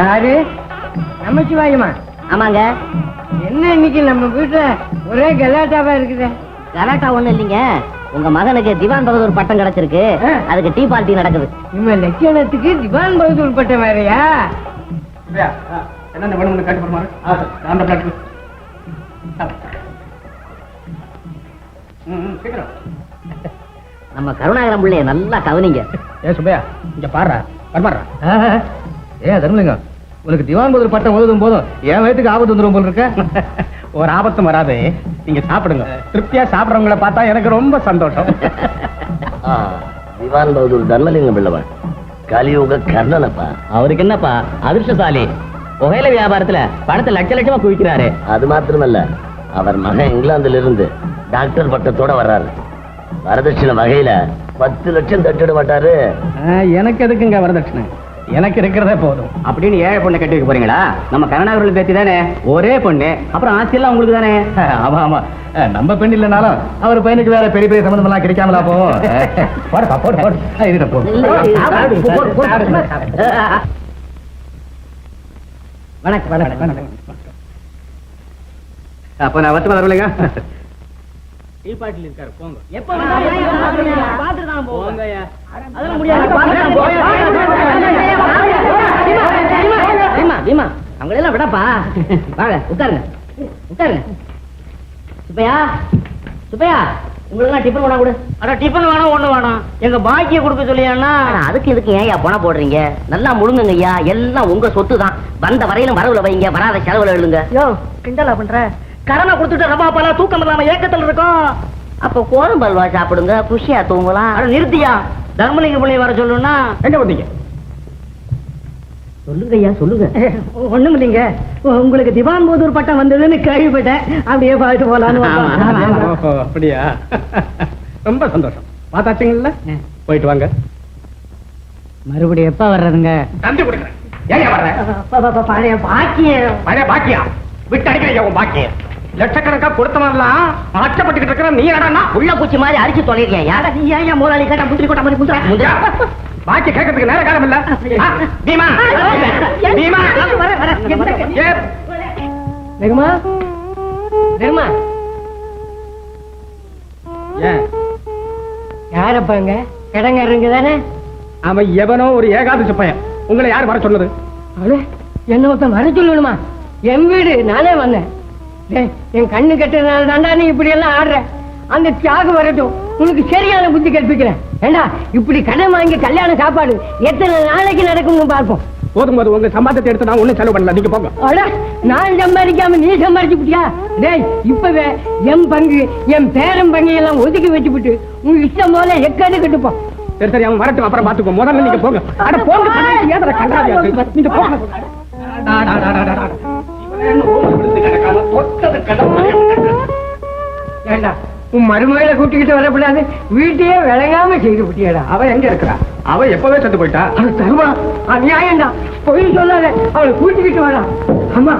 யாரு? நமச்சிவாயமா ஆமாங்க. என்ன இன்னைக்கு நம்ம வீட்டுல ஒரே கலாட்டாவா இருக்குது? கலாட்டா ஒண்ணு இல்லைங்க. உங்க மகனுக்கு திவான் பகதூர் பட்டம் கிடைச்சிருக்கு. அதுக்கு டீ பார்ட்டி நடக்குது. நம்ம லட்சணத்துக்கு திவான் பகதூர் பட்டம் வேறயா? என்ன வேணும்னு கேட்டு போடுமாரு அந்த பிளாட் சீக்கிரம் நம்ம கருணாகரம் பிள்ளைய நல்லா கவனிங்க. ஏ சுப்பையா இங்க பாடுறா. வரமாடுறா ஏ தர்மலிங்கம் உனக்கு திவான் பதில் பட்டம் ஓதும் போதும் என் வயிற்றுக்கு ஆபத்து வந்துடும் போல இருக்க. ஒரு ஆபத்தும் வராது. நீங்க சாப்பிடுங்க. திருப்தியா சாப்பிடுறவங்கள பார்த்தா எனக்கு ரொம்ப சந்தோஷம். திவான் பகதூர் தர்மலிங்கம் பிள்ளவன் கலியுக கர்ணனப்பா. அவருக்கு என்னப்பா? அதிர்ஷ்டசாலி. புகையில வியாபாரத்துல பணத்தை லட்ச லட்சமா குவிக்கிறாரு. அது மாத்திரமல்ல அவர் மகன் இங்கிலாந்துல இருந்து டாக்டர் பட்டத்தோட வர்றாரு. வரதட்சணை வகையில பத்து லட்சம் தட்டிட மாட்டாரு. எனக்கு எதுக்குங்க வரதட்சணை? எனக்கு இருக்கிறதே போதும். அப்படின்னு ஏழை பொண்ணை கட்டி வைக்க போறீங்களா? நம்ம கருணாகரம் பேத்தி தானே? ஒரே பொண்ணு அப்புறம் ஆட்சி எல்லாம் உங்களுக்கு தானே? ஆமா ஆமா. நம்ம பெண் இல்லைனாலும் அவர் பையனுக்கு வேற பெரிய பெரிய சம்பந்தம் எல்லாம் கிடைக்காமலா போகும் போடுப்பா போடு போடு அஹ், இதுல போடு வணக்கம் வணக்கம் அப்ப நான் வச்சு வரலைங்க டீ பாட்டில் இருக்காரு போங்க எப்ப பீமா பீமா அவங்களெல்லாம் விடப்பா வாங்க உட்காருங்க உட்காருங்க சுப்பையா சுப்பையா உங்களுக்கு டிஃபன் வேணா கொடு அட டிஃபன் வேணும் ஒண்ணு வேணும் எங்க பாக்கிய கொடுக்க சொல்லியாண்ணா ஆனா, அதுக்கு இதுக்கு ஏன் ஐயா பணம் போடுறீங்க நல்லா முழுங்குங்க ஐயா எல்லாம் உங்க சொத்து தான் வந்த வரையிலும் வரவுல வைங்க வராத செலவுல எழுதுங்க யோ கிண்டலா பண்ற கடனை கொடுத்துட்டு ரபா பல தூக்கம் இல்லாம ஏக்கத்துல இருக்கோம். அப்ப கோதும் பல்வா சாப்பிடுங்க. குஷியா தூங்கலாம். அட நிறுத்தியா? தர்மலிங்க பிள்ளைய வர சொல்லுன்னா? எங்க வந்தீங்க சொல்லுங்க. ஐயா சொல்லுங்க ஒண்ணும் இல்லைங்க. உங்களுக்கு திவான் போதூர் பட்டம் வந்ததுன்னு கேள்விப்பட்டேன். அப்படியே பார்த்து போலான்னு அப்படியா? ரொம்ப சந்தோஷம். பார்த்தாச்சுங்கல்ல போயிட்டு வாங்க. மறுபடியும் எப்ப வர்றதுங்க? தந்து கொடுக்குறேன். பாக்கியம். பழைய பாக்கியா? விட்டு அடிக்கிறீங்க உன் பாக்கியம். லட்சக்கணக்கா கொடுத்தவன்லாம் ஆச்சப்பட்டுக்கிட்டு இருக்கிற நீ என்னடா உள்ள பூச்சி மாதிரி அடிச்சு தொலைறியா யார நீ ஏன் முதலாளி கேட்டா முந்திரி கொட்டா மாதிரி முந்திரா? பாக்கி கேட்கறதுக்கு நேர காலம் இல்ல பீமா. பீமா. வெகுமா வெகுமா யாரப்பாங்க கடங்காரங்க தானே? அவன் எவனோ ஒரு ஏகாதசி பையன். உங்களை யார் வர சொன்னது? என்ன ஒருத்தன் வர சொல்லணுமா? என் வீடு நானே வந்தேன். என் கண்ணு கெட்டதுனால தாண்டா நீ இப்படி எல்லாம் ஆடுற. அந்த தியாகம் வரட்டும். உனக்கு சரியான புத்தி கற்பிக்கிறேன். ஏண்டா இப்படி கடன் வாங்கி கல்யாண சாப்பாடு எத்தனை நாளைக்கு நடக்கும்னு பார்ப்போம். போதும் போது உங்க சம்பாதத்தை எடுத்து நான் ஒண்ணும் செலவு பண்ணல. நீங்க போங்க. அட நான் சம்பாதிக்காம நீ சம்பாதிச்சுட்டியா டேய் இப்பவே என் பங்கு என் பேரன் பங்கு எல்லாம் ஒதுக்கி வச்சுவிட்டு உன் இஷ்டம் போல எக்காடு கட்டுப்போம். சரி சரி அவன் வரட்டும் அப்புறம் பாத்துக்கோ முதல்ல நீங்க போங்க. அட போங்க. நீங்க போங்க. ஏண்டா உன் மருமகளை கூட்டிக்கிட்டு வரக்கூடாது? வீட்டையே விளங்காம செய்து விட்டியடா. அவ எங்க இருக்கிறா? அவ எப்பவே செத்து போயிட்டா? அவள் தருவா. அநியாயம்டா. பொய் சொல்லாத. அவளை கூட்டிக்கிட்டு வரா அம்மா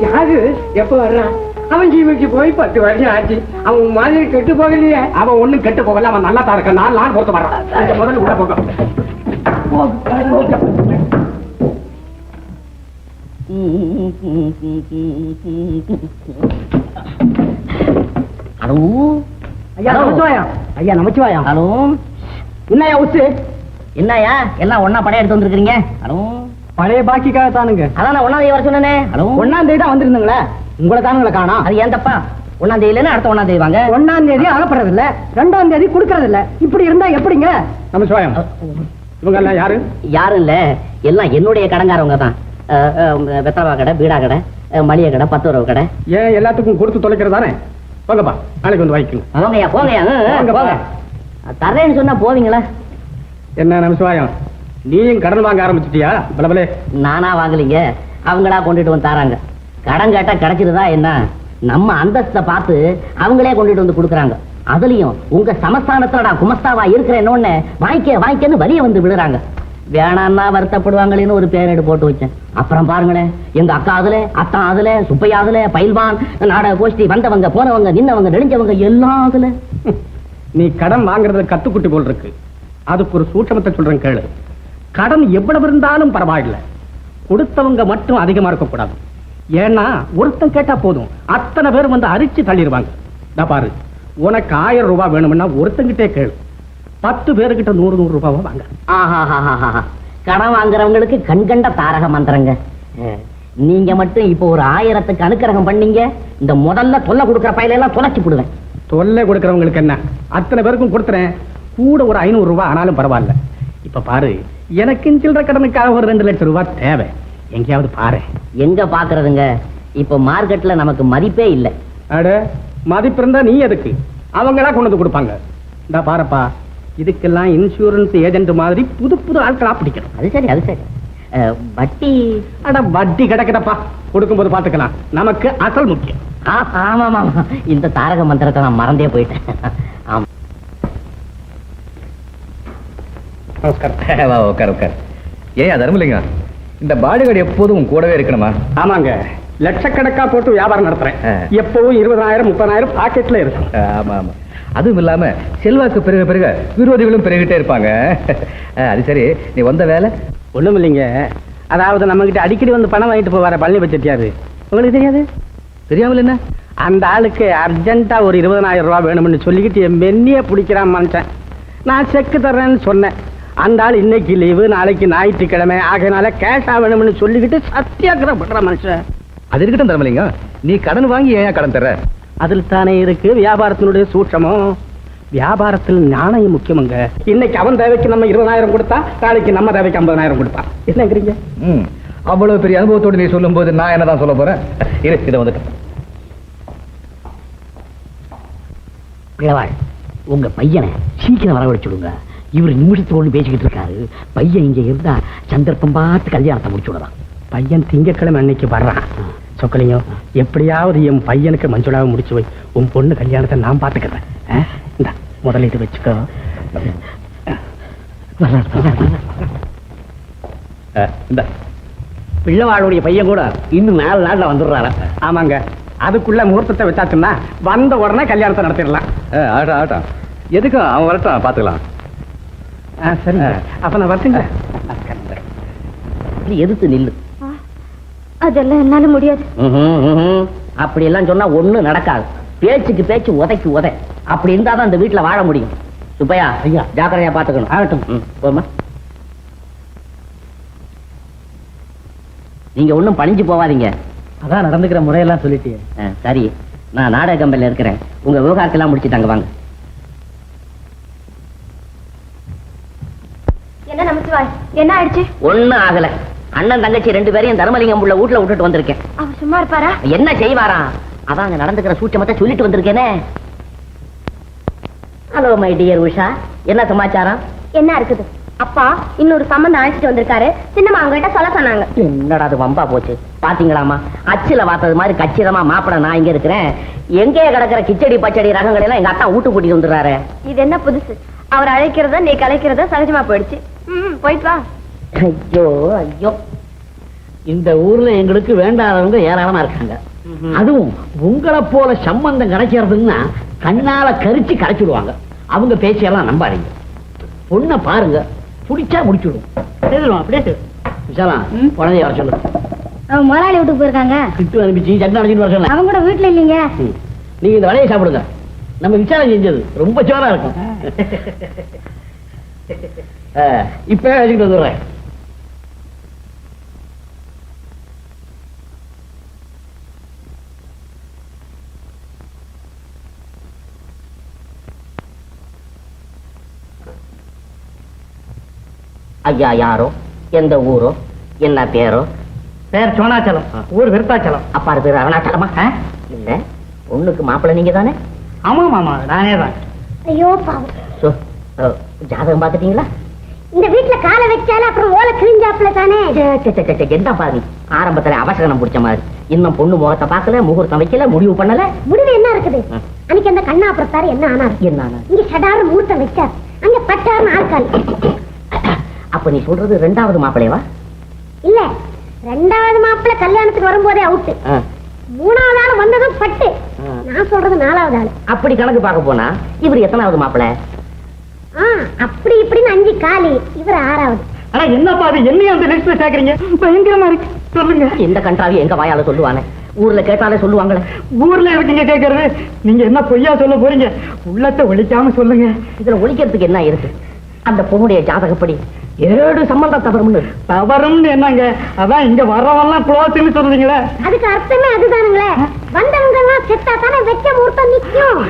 யாரு? எப்ப வர்றான் அவன் ஜீவிக்கு போய் பத்து வருஷம் ஆச்சு. அவன் மாதிரி கெட்டு போகலையே. அவன் ஒண்ணும் கெட்டு போகல. அவன் நல்லா தான் இருக்கான். நான் நான் பொறுத்து வர்றான். முதல்ல உள்ள போங்க. ஹலோ? ஐயா நமச்சிவாயா? ஐயா நமச்சிவாயா? ஹலோ? என்னையா உசு? என்னய்யா? எல்லாம் ஒண்ணா படம் எடுத்து வந்திருக்கீங்க ஹலோ? பழைய பாக்கிக்காக தானுங்க. அதான் நான் ஒண்ணாம் தேதி வர சொன்னேனே. ஹலோ? ஒன்னாம் தேதி தான் வந்திருந்தீங்களே. உங்களை தானுங்களே காணோம். அது ஏன் தப்பா ஒண்ணாம் தேதியில அடுத்த ஒண்ணாம் தேதி வாங்க. ஒன்னாம் தேதி அகப்படுறது இல்ல ரெண்டாம் தேதி கொடுக்கறது இல்ல இப்படி இருந்தா எப்படிங்க? நமச்சிவாயம் இவங்க எல்லாம் யாரு? யாரும் இல்ல. எல்லாம் என்னுடைய கடங்காரவங்க தான். வெத்தரவா கடை பீடா கடை மளிகை கடை பத்து ரூபா கடை. ஏன் எல்லாத்துக்கும் கொடுத்து தொலைக்கிறது தானே போங்கப்பா நாளைக்கு வந்து வாங்கிக்கோங்க போங்கய்யா போங்கய்யா. போங்க. தர்றேன்னு சொன்னா போவீங்களா? என்ன நமச்சிவாயம் நீயும் கடன் வாங்க ஆரம்பிச்சிட்டியா? பலபலே நானா வாங்கலீங்க. அவங்களா கொண்டுட்டு வந்து தராங்க. கடன் கேட்டா கிடைச்சிருதா என்ன? நம்ம அந்தஸ்தை பார்த்து அவங்களே கொண்டுட்டு வந்து கொடுக்குறாங்க. அதுலயும் உங்க சமஸ்தானத்துல நான் குமஸ்தாவா இருக்கிறேன்னு வாங்கிக்க வாங்கிக்கன்னு வலிய வந்து விழுறாங்க. வேணான்னா வருத்தப்படுவாங்களேன்னு ஒரு பேரேடு போட்டு வச்சேன். அப்புறம் பாருங்களேன் எங்க அக்கா அதுல அத்தான் அதுல சுப்பையா அதுல பயில்வான் நாடக கோஷ்டி வந்தவங்க போனவங்க நின்னவங்க நெடுஞ்சவங்க எல்லாம் அதுல. நீ கடன் வாங்குறது கத்துக்குட்டி போல் இருக்கு. அதுக்கு ஒரு சூட்சமத்தை சொல்றேன் கேளு. கடன் எவ்வளவு இருந்தாலும் பரவாயில்ல. கொடுத்தவங்க மட்டும் அதிகமா இருக்கக்கூடாது. ஏன்னா ஒருத்தன் கேட்டா போதும். அத்தனை பேர் வந்து அரிச்சு தள்ளிடுவாங்க. நான் பாரு உனக்கு ஆயிரம் ரூபாய் வேணும்னா ஒருத்தங்கிட்டே கேளு. பத்து பேருக்கிட்ட நூறு நூறு ரூபாவா வாங்க. கடன் வாங்குறவங்களுக்கு கண்கண்ட தாரக மந்திரங்க. நீங்க மட்டும் இப்போ ஒரு ஆயிரத்துக்கு அனுக்கிரகம் பண்ணீங்க இந்த முதல்ல தொல்லை கொடுக்குற பையில எல்லாம் தொலைச்சு போடுவேன் தொல்லை கொடுக்கறவங்களுக்கு என்ன? அத்தனை பேருக்கும் கொடுத்துறேன். கூட ஒரு ஐநூறு ரூபாய் ஆனாலும் பரவாயில்ல. இப்ப பாரு எனக்கு சில்லற கடனுக்காக ஒரு ரெண்டு லட்சம் ரூபாய் தேவை. எங்கேயாவது பாரு. எங்க பாக்குறதுங்க? இப்போ மார்க்கெட்ல நமக்கு மதிப்பே இல்லை. அட மதிப்பு இருந்தா நீ எதுக்கு? அவங்களா கொண்டு வந்து கொடுப்பாங்க. இந்த பாருப்பா. இதுக்கெல்லாம் இன்சூரன்ஸ் ஏஜென்ட் மாதிரி புது புது ஆட்களா பிடிக்கணும். அது சரி அது சரி. வட்டி? அட வட்டி கிடக்குதப்பா கொடுக்கும்போது பாத்துக்கலாம் நமக்கு அசல் முக்கியம். ஆ, ஆமாம் ஆமாம் இந்த தாரக மந்திரத்தை நான் மறந்தே போயிட்டேன். ஆமா. நமஸ்காரம். உட்கார் உட்கார் ஏன் தர்மலிங்கம் இந்த பாடிகார்டு எப்போதும் கூடவே இருக்கணுமா? ஆமாங்க. லட்சக்கணக்கா போட்டு வியாபாரம் நடத்துறேன். எப்பவும் இருபதாயிரம் முப்பதாயிரம் பாக்கெட்ல இருக்கும். ஆமா ஆமா அதுவும் இல்லாம செல்வாக்கு பெருக பெருக விரோதிகளும் பெருகிட்டே இருப்பாங்க. அது சரி. நீ வந்த வேலை? ஒண்ணும் இல்லைங்க. அதாவது நம்ம கிட்ட அடிக்கடி வந்து பணம் வாங்கிட்டு போவார பழனி செட்டியாரு உங்களுக்கு தெரியாது? தெரியாமல் என்ன? அந்த ஆளுக்கு அர்ஜென்ட்டா ஒரு இருபதனாயிரம் ரூபாய் வேணும்னு சொல்லிக்கிட்டு என் மென்னிய பிடிக்கிறான் மனுஷன் நான் செக்கு தர்றேன்னு சொன்னேன். அந்த ஆள் இன்னைக்கு லீவு நாளைக்கு ஞாயிற்றுக்கிழமை. ஆகையினால கேஷா வேணும்னு சொல்லிக்கிட்டு சத்தியாகிரகம் பண்ற மனுஷன். அது இருக்கட்டும் தர்மலிங்கம். நீ கடன் வாங்கி ஏன் கடன் தர்ற? அதில் தானே இருக்கு வியாபாரத்தினுடைய சூட்சமும் வியாபாரத்தில் நாணயம் முக்கியமுங்க. இன்னைக்கு அவன் தேவைக்கு நம்ம இருபதாயிரம் கொடுத்தா நாளைக்கு நம்ம தேவைக்கு ஐம்பதாயிரம் கொடுப்பான் என்னங்கிறீங்க? ம். அவ்வளவு பெரிய அனுபவத்தோடு நீ சொல்லும்போது நான் என்னதான் சொல்ல போறேன்? இரு இதை வந்துட்டு பிளவாள் உங்க பையனை சீக்கிரம் வரவழைச்சுடுங்க இவர் நிமிஷத்தோடு பேசிக்கிட்டு இருக்காரு. பையன் இங்க இருந்தா சந்தர்ப்பம் பார்த்து கல்யாணத்தை முடிச்சு விடலாம். பையன் திங்கக்கிழமை அன்னைக்கு வர்றான். சொக்கலிங்கம் எப்படியாவது என் பையனுக்கு மஞ்சுளாவை முடிச்சு வை. உன் பொண்ணு கல்யாணத்தை நான் பாத்துக்கிறேன் ஆ? இந்தா முதல்ல இது வச்சுக்கோ. இந்த. பிள்ளைவாளுடைய பையன் கூட இன்னும் நாலு நாள்ல வந்துடுறாரா. ஆமாங்க. அதுக்குள்ள முகூர்த்தத்தை வச்சாச்சுன்னா வந்த உடனே கல்யாணத்தை நடத்திடலாம். ஆட்டம் ஆட்டம் எதுக்கும் அவன் வரட்டும் பாத்துக்கலாம் ஆ, சரிங்க. அப்ப நான் வரட்டுங்க. எதிர்த்து நில்லு. அதெல்லாம் என்னால முடியாது. அப்படி எல்லாம் சொன்னா ஒண்ணும் நடக்காது. பேச்சுக்கு பேச்சு உதைக்கு உதை. அப்படி இருந்தாதான் இந்த வீட்டுல வாழ முடியும். சுப்பையா ஐயா. ஜாக்கிரதையா பாத்துக்கணும். ஆகட்டும். ம், போம்மா. நீங்க ஒண்ணும் பணிஞ்சு போவாதீங்க. அதான் நடந்துக்கிற முறையெல்லாம் சொல்லிட்டீங்க ஆ, சரி. நான் நாடக கம்பெனில இருக்கிறேன். உங்க விவகாரத்தெல்லாம் முடிச்சுட்டாங்க வாங்க. என்ன நமச்சிவாய்? என்ன ஆயிடுச்சு? ஒண்ணும் ஆகல. அண்ணன் தங்கச்சி ரெண்டு பேரையும் தர்மலிங்கம் உள்ள வீட்டுல விட்டுட்டு வந்திருக்கேன். அவர் சும்மா இருப்பாரா? என்ன செய்வாராம் அதான் அங்க நடந்துக்கிற சூட்சமத்தை சொல்லிட்டு வந்திருக்கேனே. Hello my dear Usha. என்ன சமாச்சாரம்? என்ன இருக்குது? அப்பா இன்னொரு சம்மந்தம் அழைச்சிட்டு வந்திருக்காரு. சின்னம்மா அவங்ககிட்ட சொல்ல சொன்னாங்க. என்னடா அது வம்பா போச்சு? பாத்தீங்களாமா அச்சுல பார்த்தது மாதிரி கச்சிதமா மாப்பிள நான் இங்க இருக்கிறேன். எங்கே கிடக்கிற கிச்சடி பச்சடி ரகங்கள் எல்லாம் எங்க அத்தா வீட்டு கூட்டிட்டு வந்துடுறாரு. இது என்ன புதுசு? அவர் அழைக்கிறத நீ கலைக்கிறத சகஜமா போயிடுச்சு. ம் போயிட்டு வா. ஐயோ ஐயோ. இந்த ஊர்ல எங்களுக்கு வேண்டாதவங்க ஏராளமா இருக்காங்க. அதுவும் உங்களை போல சம்பந்தம் கிடைக்கிறதுன்னா கண்ணால கரிச்சு கரைச்சிடுவாங்க. அவங்க பேச்சையெல்லாம் நம்பாதீங்க. பொண்ணை பாருங்க. பிடிச்சா முடிச்சுடுவோம் சரிதான் அப்படியே சரி. விசாலா குழந்தைய வர சொல்லு. அவங்க முதலாளி வீட்டுக்கு போயிருக்காங்க. கிட்டு அனுப்பிச்சு சட்டை அனுப்பிச்சு வர சொல்ல அவங்க கூட வீட்டுல இல்லைங்க. நீங்க இந்த வலையை சாப்பிடுங்க. நம்ம விசாரம் செஞ்சது. ரொம்ப சோரா இருக்கும். இப்ப வச்சுக்கிட்டு வந்துடுறேன். ஐயா யாரோ? எந்த ஊரோ? என்ன பேரோ? பேர் சோனாச்சலம். ஊர் விருத்தாச்சலம். அப்பாரு பேர் அருணாச்சலமா? இல்ல. பொண்ணுக்கு மாப்பிள்ளை நீங்க தானே ஆமா மாமா. நானே தான். ஐயோ பாவம். ஜாதகம் பாத்துட்டீங்களா இந்த வீட்டுல காலை வச்சாலும் அப்புறம் ஓலை கிழிஞ்சாப்புல தானே? என்ன பாதி ஆரம்பத்துல அவசரம் பிடிச்ச மாதிரி. இன்னும் பொண்ணு முகத்தை பார்க்கல முகூர்த்தம் வைக்கல முடிவு பண்ணல? முடிவு என்ன இருக்குது. அன்னைக்கு அந்த கண்ணா அப்புறத்தாரு என்ன ஆனார்? என்ன இங்க சடாரு மூர்த்தம் வச்சார். அங்க பட்டாருன்னு ஆட்கள் அப்ப நீ சொல்றது ரெண்டாவது மாப்பிள்ளையவா இல்ல ரெண்டாவது மாப்பிள்ளை கல்யாணத்துக்கு வரும்போதே அவுட்டு. மூணாவது ஆள் வந்ததும் பட்டு. நான் சொல்றது நாலாவது ஆள். அப்படி கணக்கு பார்க்க போனா இவர் எத்தனாவது மாப்பிள்ளை? அப்படி இப்படின்னு அஞ்சு காலி இவர் ஆறாவது. ஆனா என்னப்பா அது என்னையும் அந்த லிஸ்ட்ல சேர்க்கறீங்க பயங்கரமா இருக்கு. சொல்லுங்க. இந்த கன்றாவி எங்க வாயால சொல்லுவானே? ஊர்ல கேட்டாலே சொல்லுவாங்களே. ஊர்ல இருக்கீங்க கேக்குறது? நீங்க என்ன பொய்யா சொல்ல போறீங்க? உள்ளத்தை ஒழிக்காம சொல்லுங்க. இதுல ஒழிக்கிறதுக்கு என்ன இருக்கு? அந்த பொண்ணுடைய ஜாதகப்படி ஏழு சம்பந்தம் தவறும்னு. தவறும்னு என்னங்க? அதான் இங்க வர்றவெல்லாம் குளோத்துன்னு சொல்றீங்களே. அதுக்கு அர்த்தமே அதுதானுங்களே. வந்தவங்க எல்லாம் செத்தா தானே வெச்ச முகூர்த்தம் நிக்கும்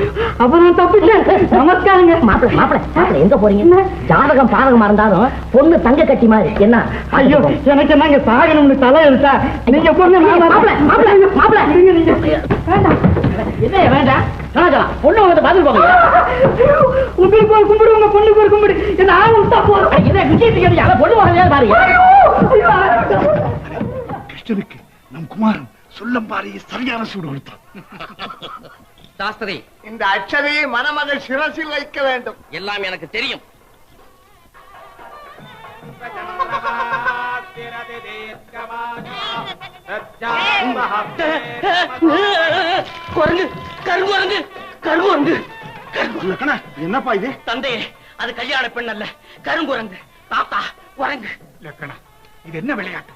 அப்புறம் தப்பிச்சேன். நமஸ்காரங்க. மாப்பிள மாப்பிள மாப்பிள எங்க போறீங்க? ஜாதகம் பாதகமா இருந்தாலும் பொண்ணு தங்க கட்டி மாதிரி. என்ன? ஐயோ எனக்கு என்னங்க சாகணும்னு தலை எழுத்தா நீங்க வரேன். மாப்பிள மாப்பிள. மாப்பிள இருங்க, நீங்க. வேண்டாம். என்ன வேண்டாம்? கலாச்சாரம் பொண்ணு வந்து பதில் போங்க. உங்களுக்கு ஒரு கும்பிடு உங்க பொண்ணுக்கு ஒரு கும்பிடு. என்ன ஆகும் தப்போ என்ன விஷயத்துக்கு யாரும் பொண்ணு வாங்க பாருங்க கிருஷ்ணனுக்கு நம் குமாரன் சொல்லம்பாரி சரியான சூடு கொடுத்தான். சாஸ்திரி இந்த அச்சதையை மணமகள் சிரசில் வைக்க வேண்டும். எல்லாம் எனக்கு தெரியும். குரங்கு. கருங்குரங்கு கருங்குரங்கு என்னப்பா இது? தந்தையே அது கல்யாண பெண் அல்ல கருங்குரங்கு. தாத்தா குரங்கு. லக்கணா இது என்ன விளையாட்டு?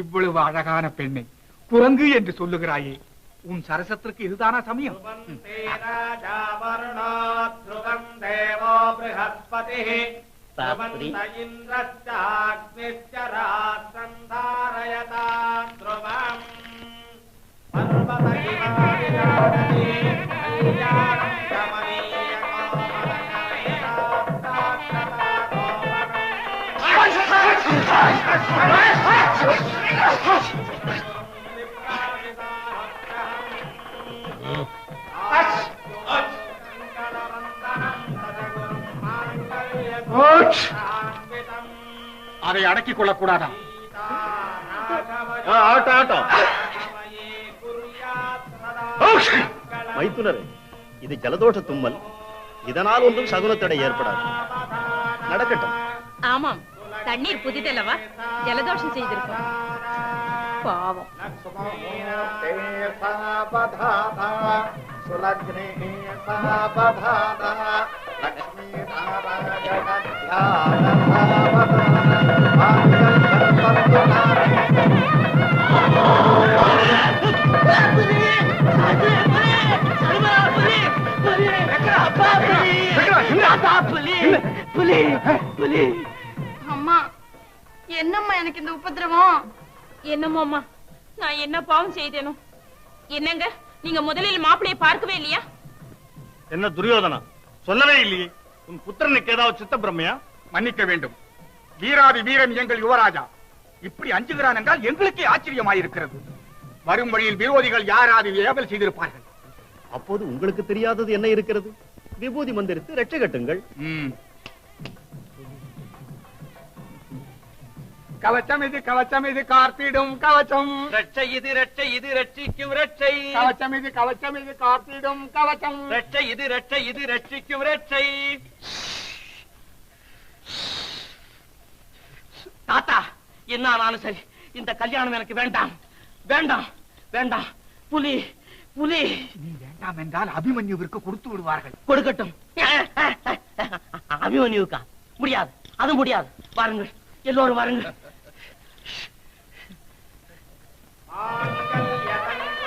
இவ்வளவு அழகான பெண்ணை குரங்கு என்று சொல்லுகிறாயே. उन सरसत्र की हृदाना समय Hush! बृहस्पति। इंद्रश्चाग्निश्च रासन्धारयता ध्रुवम् அதை அடக்கிக் கொள்ளக்கூடாதா? ஆட்டம் ஆட்டம் மைத்துனரே இது ஜலதோஷ தும்மல். இதனால் ஒன்றும் சகுனத்தடை ஏற்படாது. நடக்கட்டும். ஆமாம். தண்ணீர் புதிதல்லவா? ஜலதோஷம் செய்திருக்கோம். பாவம். அம்மா என்னம்மா எனக்கு இந்த உபதிரவம் என்னமோம்மா நான் என்ன பாவம் செய்தேனோ? என்னங்க? நீங்க முதலில் மாப்பிளைய பார்க்கவே இல்லையா? என்ன துரியோதனா? சொல்லவே இல்லையே. உன் புத்திரனுக்கு ஏதாவது சித்த பிரம்மையா மன்னிக்க வேண்டும். வீராதி வீரன் எங்கள் யுவராஜா. இப்படி அஞ்சுகிறான் என்றால் எங்களுக்கே ஆச்சரியமாயிருக்கிறது. வரும் வழியில் விரோதிகள் யாராவது ஏவல் செய்திருப்பார்கள். அப்போது உங்களுக்கு தெரியாதது என்ன இருக்கிறது? விபூதி மந்திரித்து ரெட்டை கட்டுங்கள் கவச்சம் இது கவச்சம் இது கார்த்திடும் கவச்சம். ரட்சை இது ரட்சை இது ரட்சிக்கும் ரட்சை கவச்சம் இது கவச்சம் இது கார்த்திடும் கவச்சம். ரட்சை இது ரட்சை இது ரட்சிக்கும் ரட்சை தாத்தா என்ன ஆனாலும் சரி இந்த கல்யாணம் எனக்கு வேண்டாம். வேண்டாம் வேண்டாம். புலி புலி. நீ வேண்டாம் என்றால் அபிமன்யுவிற்கு கொடுத்து விடுவார்கள். கொடுக்கட்டும். அபிமன்யுக்கா முடியாது. அது முடியாது. வாருங்கள். எல்லோரும் வாருங்கள்.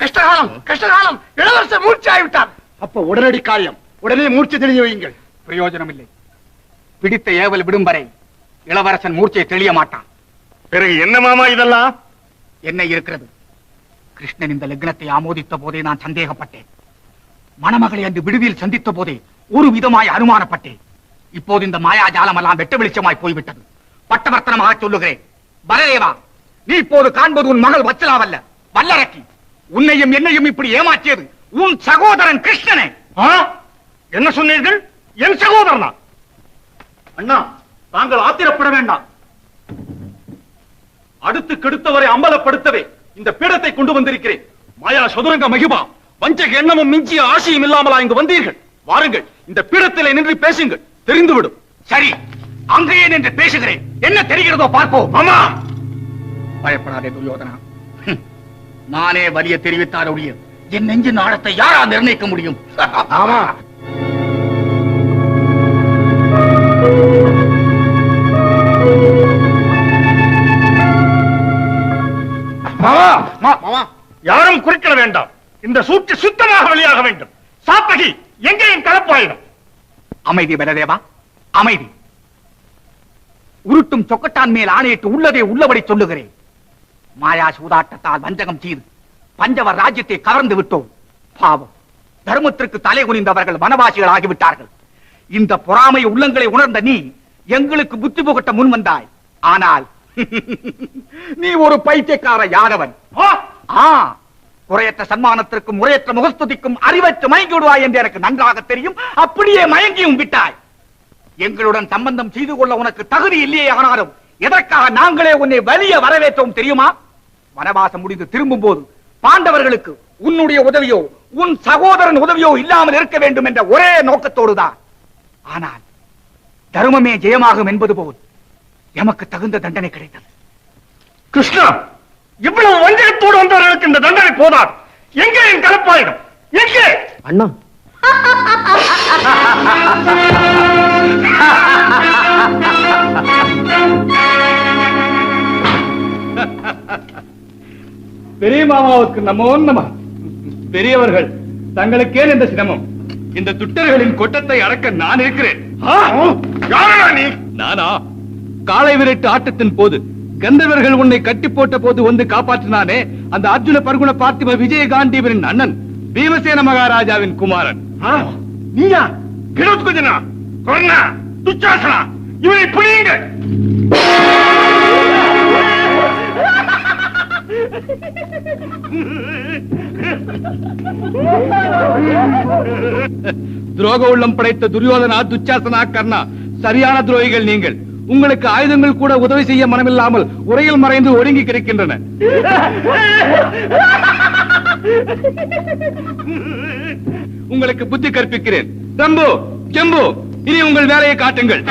கஷ்டகாலம் கஷ்டகாலம். இளவரசர் மூர்ச்சி ஆகிவிட்டார். அப்ப உடனடி காரியம். உடனே மூர்ச்சி தெளிய வையுங்கள். பிரயோஜனம் இல்லை பிடித்த ஏவல் விடும் வரை இளவரசன் மூர்ச்சை தெளிய மாட்டான். பிறகு என்ன மாமா இதெல்லாம்? என்ன இருக்கிறது? கிருஷ்ணன் இந்த லக்னத்தை ஆமோதித்த போதே நான் சந்தேகப்பட்டேன். மணமகளை அன்று விடுதியில் சந்தித்த போதே ஒரு விதமாய் அனுமானப்பட்டேன். இப்போது இந்த மாயாஜாலம் எல்லாம் வெட்ட வெளிச்சமாய் போய்விட்டது. பட்டவர்த்தனமாக சொல்லுகிறேன். பலதேவா நீ இப்போது காண்பது உன் மகள் வச்சலாவல்ல வல்லரக்கி. உன்னையும் என்னையும் இப்படி ஏமாற்றியது உன் சகோதரன் கிருஷ்ணனே. என்ன சொன்னீர்கள்? என் சகோதரனா? அண்ணா தாங்கள் ஆத்திரப்பட வேண்டாம். அடுத்து கெடுத்தவரை அம்பலப்படுத்தவே இந்த பீடத்தை கொண்டு வந்திருக்கிறேன். மாயா சதுரங்க மகிபா. வஞ்சக எண்ணமும் மிஞ்சிய ஆசையும் இல்லாமலா இங்கு வந்தீர்கள்? வாருங்கள் இந்த பீடத்திலே நின்று பேசுங்கள் தெரிந்துவிடும். சரி அங்கேயே நின்று பேசுகிறேன். என்ன தெரிகிறதோ பார்ப்போம். ஆமா பயப்படாதே துரியோதனா. நானே வலிய தெரிவித்தார் ஒழிய என் நெஞ்சின் ஆழத்தை யாரா நிர்ணயிக்க முடியும்? ஆமா யாரும் குறிக்கிட வேண்டாம். இந்த சூழ்ச்சி சுத்தமாக வெளியாக வேண்டும். சாத்தகி எங்கேயும் கலப்பாயிடும்? அமைதி பலதேவா அமைதி. உருட்டும் சொக்கட்டான் மேல் ஆணையிட்டு உள்ளதை உள்ளபடி சொல்லுகிறேன். மாயா சூதாட்டத்தால் வஞ்சகம் செய்து பஞ்சவர் ராஜ்யத்தை கவர்ந்து விட்டோம். பாவம். தர்மத்திற்கு தலை குனிந்தவர்கள் வனவாசிகள் ஆகிவிட்டார்கள். இந்த பொறாமை உள்ளங்களை உணர்ந்த நீ எங்களுக்கு புத்தி புகட்ட முன் வந்தாய். ஆனால் நீ ஒரு பைத்தியக்கார யாதவன். ஆ. குறையற்ற சன்மானத்திற்கும் முறையற்ற முகஸ்துதிக்கும் அறிவற்று மயங்கி விடுவாய் என்று எனக்கு நன்றாக தெரியும். அப்படியே மயங்கியும் விட்டாய். எங்களுடன் சம்பந்தம் செய்து கொள்ள உனக்கு தகுதி இல்லையே ஆனாலும் எதற்காக நாங்களே உன்னை வலிய வரவேற்றோம் தெரியுமா? வனவாசம் முடிந்து திரும்பும் போது பாண்டவர்களுக்கு உன்னுடைய உதவியோ உன் சகோதரன் உதவியோ இல்லாமல் இருக்க வேண்டும் என்ற ஒரே நோக்கத்தோடுதான். ஆனால் தர்மமே ஜெயமாகும் என்பது போல் எமக்கு தகுந்த தண்டனை கிடைத்தது. கிருஷ்ணா! இவ்வளவு வஞ்சகத்தோடு வந்தவர்களுக்கு இந்த தண்டனை போதாது. எங்கே என் கலப்பாயிடும்? எங்கே? அண்ணா. பெரிய மாமாவுக்கு நமோ நம பெரியவர்கள் தங்களுக்கே இந்த சிரமம். இந்த துட்டர்களின் கொட்டத்தை அடக்க நான் இருக்கிறேன். ஆ, யாரடா நீ? நானா? காளை விரட்டு ஆட்டத்தின் போது கந்தவர்கள் உன்னை கட்டி போட்ட போது வந்து காப்பாற்றினானே அந்த அர்ஜுன பர்குண பார்த்திப விஜயகாண்டீவரின் அண்ணன் பீமசேன மகாராஜாவின் குமாரன். நீயா? கிரோத்குஜனா கொர்ணா? துச்சாசனா? இவனை புரியுங்கள் துரோக உள்ளம் படைத்த துரியோதனா துச்சாசனா கர்ணா சரியான துரோகிகள் நீங்கள். உங்களுக்கு ஆயுதங்கள் கூட உதவி செய்ய மனமில்லாமல் உரையில் மறைந்து ஒடுங்கி கிடைக்கின்றன. உங்களுக்கு புத்தி கற்பிக்கிறேன். தம்பு செம்பு இனி உங்கள் வேலையை காட்டுங்கள்.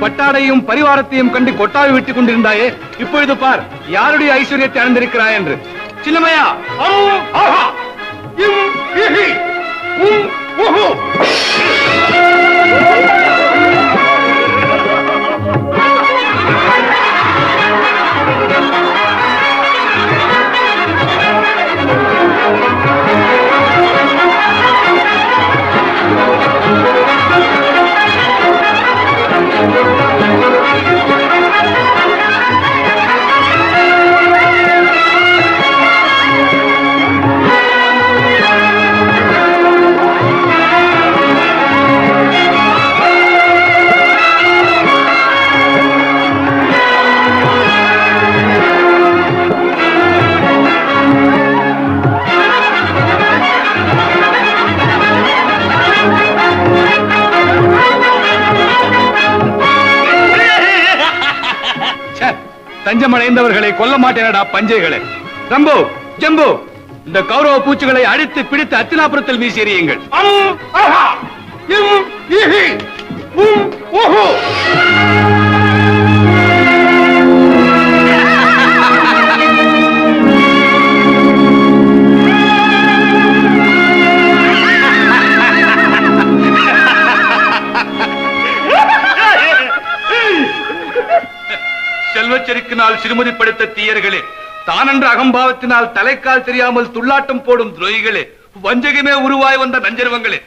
பட்டாடையும் பரிவாரத்தையும் கண்டு கொட்டாவி விட்டுக் கொண்டிருந்தாயே இப்பொழுது பார் யாருடைய ஐஸ்வர்யத்தை அடைந்திருக்கிறாய் என்று. சின்னமையா தஞ்சம் அடைந்தவர்களை கொல்ல மாட்டேனடா பஞ்சைகளே. ரம்பு ஜம்பு இந்த கௌரவ பூச்சிகளை அடித்து பிடித்து அத்தினாபுரத்தில் வீசி எறியுங்கள் அம், தீயர்களே தானென்ற அகம்பாவத்தினால் தலைக்கால் தெரியாமல் துள்ளாட்டம் போடும் துரோகிகளே வஞ்சகமே உருவாய் வந்த நஞ்சருவங்களே.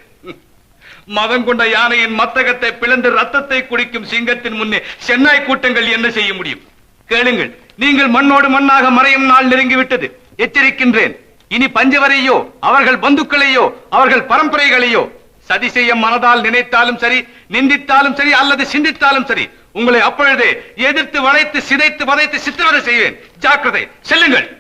மதம் கொண்ட யானையின் மத்தகத்தை பிளந்து ரத்தத்தை குடிக்கும் சிங்கத்தின் முன்னே சென்னாய் கூட்டங்கள் என்ன செய்ய முடியும்? கேளுங்கள் நீங்கள் மண்ணோடு மண்ணாக மறையும் நாள் நெருங்கிவிட்டது. எச்சரிக்கின்றேன். இனி பஞ்சவரையோ அவர்கள் பந்துக்களையோ அவர்கள் பரம்பரைகளையோ சதி செய்ய மனதால் நினைத்தாலும் சரி நிந்தித்தாலும் சரி அல்லது சிந்தித்தாலும் சரி உங்களை அப்பொழுதே எதிர்த்து வளைத்து சிதைத்து வதைத்து சித்திரவதை செய்வேன். ஜாக்கிரதை செல்லுங்கள்.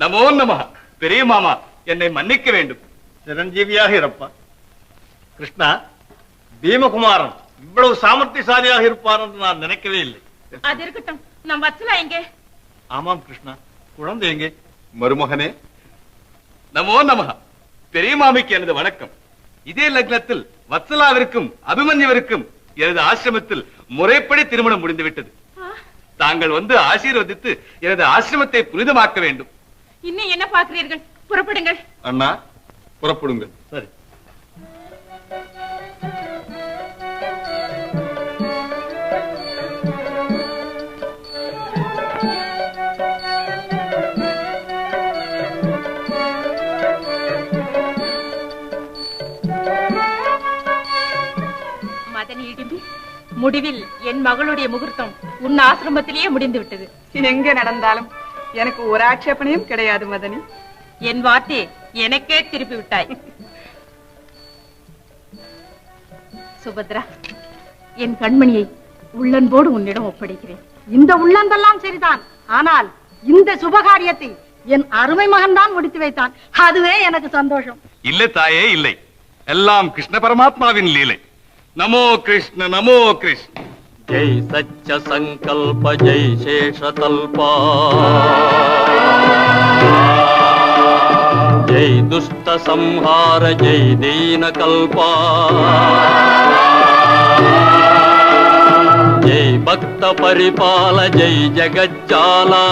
நமோ நம பெரிய மாமா என்னை மன்னிக்க வேண்டும். சிரஞ்சீவியாக இருப்பா கிருஷ்ணா பீமகுமாரன் இவ்வளவு சாமர்த்தியசாலியாக இருப்பார் என்று நான் நினைக்கவே இல்லை. அது இருக்கட்டும். நம் வத்சலா எங்கே? ஆமாம் கிருஷ்ணா. குழந்தை எங்கே? மருமகனே? நமோ நம பெரிய மாமிக்கு எனது வணக்கம். இதே லக்னத்தில் வத்சலாவிற்கும் அபிமன்யுவிற்கும் எனது ஆசிரமத்தில் முறைப்படி திருமணம் முடிந்துவிட்டது. தாங்கள் வந்து ஆசீர்வதித்து எனது ஆசிரமத்தை புனிதமாக்க வேண்டும். இன்னும் என்ன பார்க்கிறீர்கள்? புறப்படுங்கள். அண்ணா புறப்படுங்கள். சரி. முடிவில் என் மகளுடைய முகூர்த்தம் உன் ஆசிரமத்திலேயே முடிந்து விட்டது எங்க நடந்தாலும் எனக்கு ஒரு ஆட்சேபனையும் கிடையாது மதனி. என் வார்த்தை எனக்கே திருப்பி விட்டாய் சுபத்ரா என் கண்மணியை உள்ளன்போடு உன்னிடம் ஒப்படைக்கிறேன். இந்த உள்ளந்தெல்லாம் சரிதான். ஆனால் இந்த சுபகாரியத்தை என் அருமை மகன் தான் முடித்து வைத்தான். அதுவே எனக்கு சந்தோஷம். இல்லை தாயே இல்லை. எல்லாம் கிருஷ்ண பரமாத்மாவின் லீலை. నమో కృష్ణ నమో కృష్ణ. జై సత్య సంకల్ప జై శేషతల్ప జై దుష్ట సంహార జై దీనకల్ప జై భక్త పరిపాల జై జగజ్జాలా.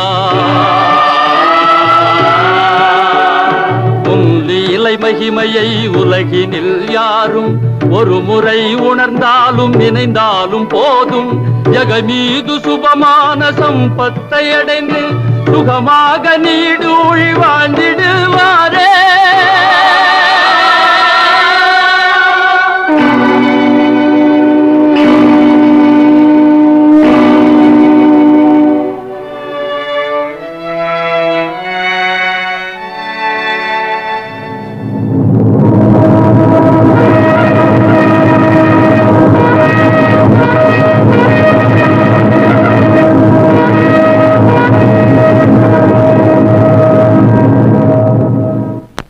மகிமையை உலகினில் யாரும் ஒரு முறை உணர்ந்தாலும் நினைந்தாலும் போதும். ஜகமீது சுபமான சம்பத்தை அடைந்து சுகமாக நீடூழி வாழ்ந்திடுவாரே.